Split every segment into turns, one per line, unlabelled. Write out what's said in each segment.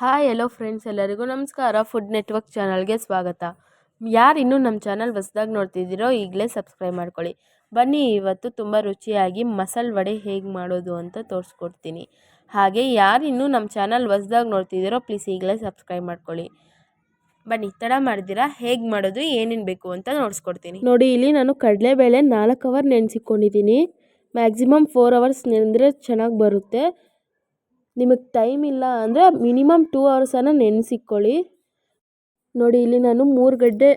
Hi ಎಲ್ಲೋ friends ಎಲ್ಲರಿಗೂ ನಮಸ್ಕಾರ. Food network ಚಾನಲ್ಗೆ ಸ್ವಾಗತ. ಯಾರು ಇನ್ನೂ ನಮ್ಮ ಚಾನಲ್ ಹೊಸ್ದಾಗಿ ನೋಡ್ತಿದ್ದೀರೋ ಈಗಲೇ ಸಬ್ಸ್ಕ್ರೈಬ್ ಮಾಡ್ಕೊಳ್ಳಿ. ಬನ್ನಿ, ಇವತ್ತು ತುಂಬ ರುಚಿಯಾಗಿ ಮಸಾಲೆ ವಡೆ ಹೇಗೆ ಮಾಡೋದು ಅಂತ ತೋರಿಸ್ಕೊಡ್ತೀನಿ. ಹಾಗೆ ಯಾರು ಇನ್ನೂ ನಮ್ಮ ಚಾನಲ್ ಹೊಸ್ದಾಗಿ ನೋಡ್ತಿದ್ದೀರೋ ಪ್ಲೀಸ್ ಈಗಲೇ ಸಬ್ಸ್ಕ್ರೈಬ್ ಮಾಡ್ಕೊಳ್ಳಿ. ಬನ್ನಿ, ತಡ ಮಾಡಿದ್ದೀರಾ ಹೇಗೆ ಮಾಡೋದು, ಏನೇನು ಬೇಕು ಅಂತ ನೋಡಿಸ್ಕೊಡ್ತೀನಿ. ನೋಡಿ, ಇಲ್ಲಿ ನಾನು ಕಡಲೆಬೇಳೆ ನಾಲ್ಕು ಅವರ್ ನೆನೆಸಿಕೊಂಡಿದ್ದೀನಿ. ಮ್ಯಾಕ್ಸಿಮಮ್ ಫೋರ್ ಅವರ್ಸ್ ನೆನೆದ್ರೆ ಚೆನ್ನಾಗಿ ಬರುತ್ತೆ. ನಿಮಗೆ ಟೈಮ್ ಇಲ್ಲ ಅಂದರೆ ಮಿನಿಮಮ್ ಟೂ ಅವರ್ಸನ್ನು ನೆನೆಸಿಕ್ಕೊಳ್ಳಿ ನೋಡಿ, ಇಲ್ಲಿ ನಾನು ಮೂರು ಗಡ್ಡೆ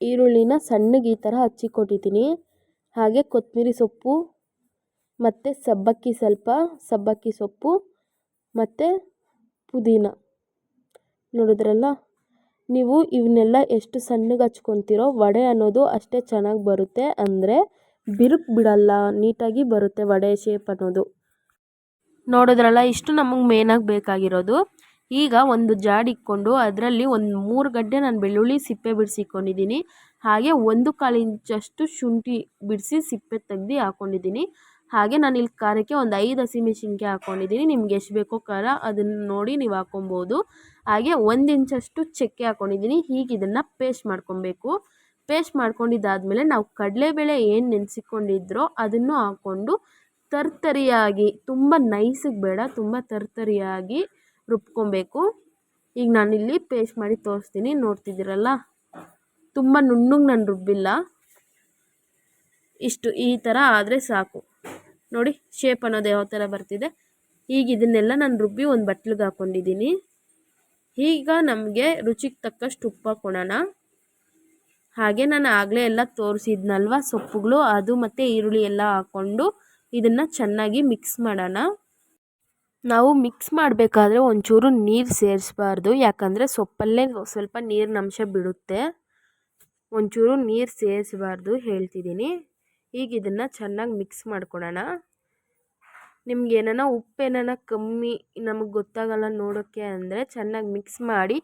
ಈರುಳ್ಳಿನ ಸಣ್ಣಗೆ ಈ ಥರ ಹಚ್ಚಿಕೊಟ್ಟಿದ್ದೀನಿ ಹಾಗೆ ಕೊತ್ತಂಬರಿ ಸೊಪ್ಪು, ಮತ್ತು ಸಬ್ಬಕ್ಕಿ ಸ್ವಲ್ಪ, ಸಬ್ಬಕ್ಕಿ ಸೊಪ್ಪು, ಮತ್ತು ಪುದೀನ. ನೋಡಿದ್ರಲ್ಲ? ನೀವು ಇವನ್ನೆಲ್ಲ ಎಷ್ಟು ಸಣ್ಣಗೆ ಹಚ್ಕೊತಿರೋ ವಡೆ ಅನ್ನೋದು ಅಷ್ಟೇ ಚೆನ್ನಾಗಿ ಬರುತ್ತೆ. ಅಂದರೆ ಬಿರುಕು ಬಿಡಲ್ಲ, ನೀಟಾಗಿ ಬರುತ್ತೆ ವಡೆ ಶೇಪ್ ಅನ್ನೋದು. ನೋಡಿದ್ರಲ್ಲ, ಇಷ್ಟು ನಮಗೆ ಮೇನಾಗಿ ಬೇಕಾಗಿರೋದು. ಈಗ ಒಂದು ಜಾಡಿ ಇಕ್ಕೊಂಡು ಅದರಲ್ಲಿ ಒಂದು ಮೂರು ಗಡ್ಡೆ ನಾನು ಬೆಳ್ಳುಳ್ಳಿ ಸಿಪ್ಪೆ ಬಿಡಿಸಿಕೊಂಡಿದ್ದೀನಿ ಹಾಗೆ ಒಂದು ಕಾಲು ಇಂಚಷ್ಟು ಶುಂಠಿ ಬಿಡಿಸಿ ಸಿಪ್ಪೆ ತೆಗ್ದು ಹಾಕ್ಕೊಂಡಿದ್ದೀನಿ ಹಾಗೆ ನಾನು ಇಲ್ಲಿ ಖಾರಕ್ಕೆ ಒಂದು ಐದು ಹಸಿಮೆಣಸಿನ್ಕಾಯಿ ಹಾಕ್ಕೊಂಡಿದ್ದೀನಿ ನಿಮ್ಗೆ ಎಷ್ಟು ಬೇಕೋ ಖಾರ ಅದನ್ನು ನೋಡಿ ನೀವು ಹಾಕ್ಕೊಬೋದು ಹಾಗೆ ಒಂದು ಇಂಚಷ್ಟು ಚಕ್ಕೆ ಹಾಕ್ಕೊಂಡಿದ್ದೀನಿ ಹೀಗೆ ಇದನ್ನು ಪೇಸ್ಟ್ ಮಾಡ್ಕೊಬೇಕು. ಪೇಸ್ಟ್ ಮಾಡ್ಕೊಂಡಿದ್ದಾದಮೇಲೆ ನಾವು ಕಡಲೆಬೇಳೆ ಏನು ನೆನೆಸಿಕೊಂಡಿದ್ರೋ ಅದನ್ನು ಹಾಕ್ಕೊಂಡು ತರ್ತರಿಯಾಗಿ, ತುಂಬ ನೈಸಿಗೆ ಬೇಡ, ತುಂಬ ತರ್ತರಿಯಾಗಿ ರುಬ್ಕೊಬೇಕು. ಈಗ ನಾನಿಲ್ಲಿ ಪೇಸ್ಟ್ ಮಾಡಿ ತೋರಿಸ್ತೀನಿ, ನೋಡ್ತಿದ್ದೀರಲ್ಲ? ತುಂಬ ನುಣ್ಣಗೆ ನಾನು ರುಬ್ಬಿಲ್ಲ. ಇಷ್ಟು ಈ ಥರ ಆದರೆ ಸಾಕು. ನೋಡಿ ಶೇಪ್ ಅನ್ನೋದು ಯಾವ ಥರ ಬರ್ತಿದೆ. ಈಗ ಇದನ್ನೆಲ್ಲ ನಾನು ರುಬ್ಬಿ ಒಂದು ಬಟ್ಲಿಗೆ ಹಾಕ್ಕೊಂಡಿದ್ದೀನಿ ಈಗ ನಮಗೆ ರುಚಿಗೆ ತಕ್ಕಷ್ಟು ಉಪ್ಪು ಹಾಕ್ಕೊಳೋಣ ಹಾಗೆ ನಾನು ಆಗಲೇ ಎಲ್ಲ ತೋರಿಸಿದ್ನಲ್ವ? ಸೊಪ್ಪುಗಳು, ಅದು ಮತ್ತು ಈರುಳ್ಳಿ ಎಲ್ಲ ಹಾಕ್ಕೊಂಡು ಇದನ್ನು ಚೆನ್ನಾಗಿ ಮಿಕ್ಸ್ ಮಾಡೋಣ. ನಾವು ಮಿಕ್ಸ್ ಮಾಡಬೇಕಾದ್ರೆ ಒಂಚೂರು ನೀರು ಸೇರಿಸಬಾರ್ದು. ಯಾಕಂದರೆ ಸೊಪ್ಪಲ್ಲೇ ಸ್ವಲ್ಪ ನೀರಿನ ಅಂಶ ಬಿಡುತ್ತೆ. ಒಂಚೂರು ನೀರು ಸೇರಿಸಬಾರ್ದು ಹೇಳ್ತಿದ್ದೀನಿ. ಈಗ ಇದನ್ನು ಚೆನ್ನಾಗಿ ಮಿಕ್ಸ್ ಮಾಡ್ಕೊಳ್ಳೋಣ ನಿಮ್ಗೆ ಏನಾನ ಉಪ್ಪು ಏನಾನ ಕಮ್ಮಿ ನಮಗೆ ಗೊತ್ತಾಗಲ್ಲ ನೋಡೋಕ್ಕೆ ಅಂದರೆ ಚೆನ್ನಾಗಿ ಮಿಕ್ಸ್ ಮಾಡಿ,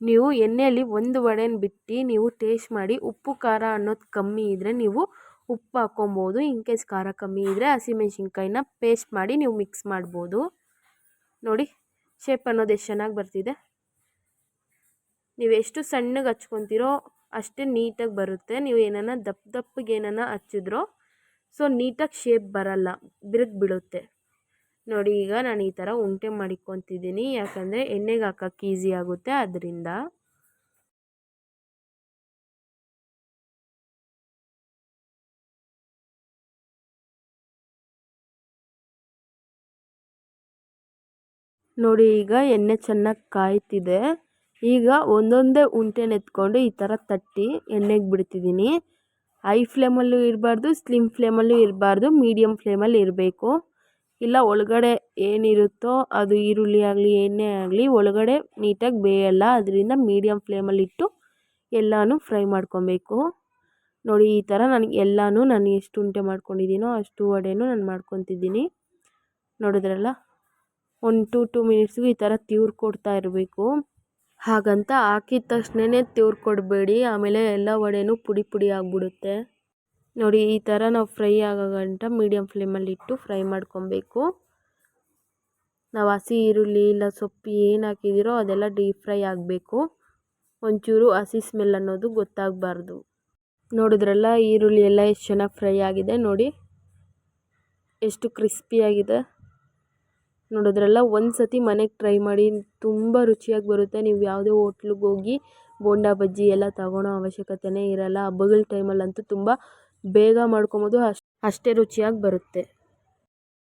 ನೀವು ಎಣ್ಣೆಯಲ್ಲಿ ಒಂದು ವಡೆನ ಬಿಟ್ಟು ನೀವು ಟೇಸ್ಟ್ ಮಾಡಿ, ಉಪ್ಪು, ಖಾರ ಅನ್ನೋದು ಕಮ್ಮಿ ಇದ್ದರೆ ನೀವು ಉಪ್ಪು ಹಾಕ್ಕೊಬೋದು ಇನ್ ಕೇಸ್ ಖಾರ ಕಮ್ಮಿ ಇದ್ದರೆ ಹಸಿಮೆಣ್ಸಿನ್ಕಾಯಿನ ಪೇಸ್ಟ್ ಮಾಡಿ ನೀವು ಮಿಕ್ಸ್ ಮಾಡ್ಬೋದು. ನೋಡಿ ಶೇಪ್ ಅನ್ನೋದು ಎಷ್ಟು ಚೆನ್ನಾಗಿ ಬರ್ತಿದೆ. ನೀವು ಎಷ್ಟು ಸಣ್ಣಗೆ ಹಚ್ಕೊತೀರೋ ಅಷ್ಟೇ ನೀಟಾಗಿ ಬರುತ್ತೆ. ನೀವು ಏನನ್ನ ದಪ್ಪ ದಪ್ಪಗೆ ಏನನ್ನ ಹಚ್ಚಿದ್ರೋ ಸೊ ನೀಟಾಗಿ ಶೇಪ್ ಬರಲ್ಲ ಬಿರುಕು ಬಿಡುತ್ತೆ. ನೋಡಿ, ಈಗ ನಾನು ಈ ಥರ ಉಂಟೆ ಮಾಡಿಕೊತಿದ್ದೀನಿ. ಯಾಕಂದರೆ ಎಣ್ಣೆಗೆ ಹಾಕಕ್ಕೆ ಈಸಿ ಆಗುತ್ತೆ. ಅದರಿಂದ ನೋಡಿ ಈಗ ಎಣ್ಣೆ ಚೆನ್ನಾಗಿ ಕಾಯ್ತಿದೆ. ಈಗ ಒಂದೊಂದೇ ಉಂಡೆನ ಎತ್ಕೊಂಡು ಈ ಥರ ತಟ್ಟಿ ಎಣ್ಣೆಗೆ ಬಿಡ್ತಿದ್ದೀನಿ ಹೈ ಫ್ಲೇಮಲ್ಲೂ ಇರಬಾರ್ದು, ಸ್ಲಿಮ್ ಫ್ಲೇಮಲ್ಲೂ ಇರಬಾರ್ದು ಮೀಡಿಯಮ್ ಫ್ಲೇಮಲ್ಲಿ ಇರಬೇಕು. ಇಲ್ಲ ಒಳಗಡೆ ಏನಿರುತ್ತೋ ಅದು ಈರುಳ್ಳಿ ಆಗಲಿ, ಎಣ್ಣೆ ಆಗಲಿ ಒಳಗಡೆ ನೀಟಾಗಿ ಬೇಯಲ್ಲ, ಅದರಿಂದ ಮೀಡಿಯಮ್ ಫ್ಲೇಮಲ್ಲಿಟ್ಟು ಎಲ್ಲನೂ ಫ್ರೈ ಮಾಡ್ಕೊಬೇಕು. ನೋಡಿ ಈ ಥರ ನನಗೆ ಎಲ್ಲನೂ ನಾನು ಎಷ್ಟು ಉಂಟೆ ಮಾಡ್ಕೊಂಡಿದ್ದೀನೋ ಅಷ್ಟು ವಡೆನೂ ನಾನು ಮಾಡ್ಕೊತಿದ್ದೀನಿ. ನೋಡಿದ್ರಲ್ಲ? ಒಂದು ಟು ಟು ಮಿನಿಟ್ಸ್ಗೂ ಈ ಥರ ತೀವ್ರು ಕೊಡ್ತಾ ಇರಬೇಕು. ಹಾಗಂತ ಹಾಕಿದ ತಕ್ಷಣನೇ ತೀವ್ರು ಕೊಡಬೇಡಿ, ಆಮೇಲೆ ಎಲ್ಲ ವಡೆನೂ ಪುಡಿ ಪುಡಿ ಆಗಿಬಿಡುತ್ತೆ. ನೋಡಿ, ಈ ಥರ ನಾವು ಫ್ರೈ ಆಗೋ ಗಂಟ ಮೀಡಿಯಮ್ ಫ್ಲೇಮಲ್ಲಿಟ್ಟು ಫ್ರೈ ಮಾಡ್ಕೊಬೇಕು. ನಾವು ಹಸಿ ಈರುಳ್ಳಿ ಇಲ್ಲ ಸೊಪ್ಪು ಏನು ಹಾಕಿದ್ದೀರೋ ಅದೆಲ್ಲ ಡೀಪ್ ಫ್ರೈ ಆಗಬೇಕು. ಒಂಚೂರು ಹಸಿ ಸ್ಮೆಲ್ ಅನ್ನೋದು ಗೊತ್ತಾಗಬಾರ್ದು. ನೋಡಿದ್ರಲ್ಲ, ಈರುಳ್ಳಿ ಎಲ್ಲ ಎಷ್ಟು ಚೆನ್ನಾಗಿ ಫ್ರೈ ಆಗಿದೆ ನೋಡಿ. ಎಷ್ಟು ಕ್ರಿಸ್ಪಿಯಾಗಿದೆ ನೋಡಿದ್ರಲ್ಲ ಒಂದು ಸತಿ ಮನೆಗೆ ಟ್ರೈ ಮಾಡಿ ತುಂಬ ರುಚಿಯಾಗಿ ಬರುತ್ತೆ. ನೀವು ಯಾವುದೇ ಹೋಟ್ಲಿಗೆ ಹೋಗಿ ಬೋಂಡ, ಬಜ್ಜಿ ಎಲ್ಲ ತಗೊಳ್ಳೋ ಅವಶ್ಯಕತೆಯೇ ಇರಲ್ಲ. ಹಬ್ಬಗಳ ಟೈಮಲ್ಲಂತೂ ತುಂಬ ಬೇಗ ಮಾಡ್ಕೊಬೋದು. ಅಷ್ಟು ಅಷ್ಟೇ ರುಚಿಯಾಗಿ ಬರುತ್ತೆ.